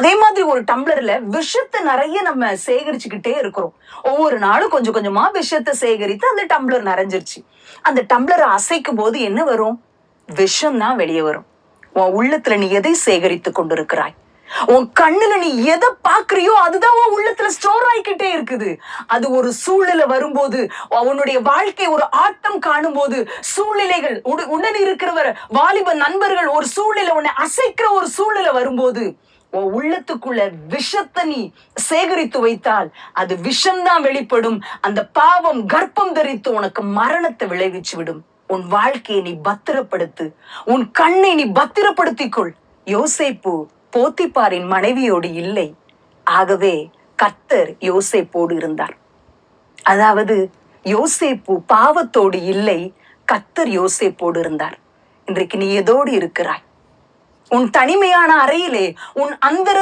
அதே மாதிரி ஒரு டம்ளர்ல விஷத்தை நிறைய நம்ம சேகரிச்சுக்கிட்டே இருக்கிறோம். ஒவ்வொரு நாளும் கொஞ்சம் கொஞ்சமா விஷத்தை சேகரித்து அந்த டம்ளர் நிறைஞ்சிருச்சு. அந்த டம்ளரை அசைக்கும் போது என்ன வரும்? விஷம் தான் வெளியே வரும். உன் உள்ளத்துல நீ எதை சேகரித்து கொண்டிருக்கிறாய்? உன் கண்ணுல நீ எதை பாக்குறியோ அதுதான் உன் உள்ளத்துல ஸ்டோர் ஆயிக்கிட்டே இருக்குது. அது ஒரு சூழ்நிலை வரும்போது உன்னுடைய வாழ்க்கை ஒரு ஆட்டம் காணும் போது சூழ்நிலைகள் உட- உடன் இருக்கிறவர் வாலிப நண்பர்கள் ஒரு சூழ்நிலை உன்னை அசைக்கிற ஒரு சூழ்நிலை வரும்போது உன் உள்ளத்துக்குள்ள விஷத்தை நீ சேகரித்து வைத்தால் அது விஷம்தான் வெளிப்படும். அந்த பாவம் கர்ப்பம் தரித்து உனக்கு மரணத்தை விளைவிச்சு விடும். உன் வாழ்க்கையை நீ பத்திரப்படுத்து. உன் கண்ணை நீ பத்திரப்படுத்திக்கொள். யோசேப்பு போத்திப்பாரின் மனைவியோடு இல்லை. ஆகவே கத்தர் யோசேப்போடு இருந்தார். அதாவது யோசேப்பு பாவத்தோடு இல்லை கத்தர் யோசேப்போடு இருந்தார். இன்றைக்கு நீ எதோடு இருக்கிறாய்? உன் தனிமையான அறையிலே உன் அந்த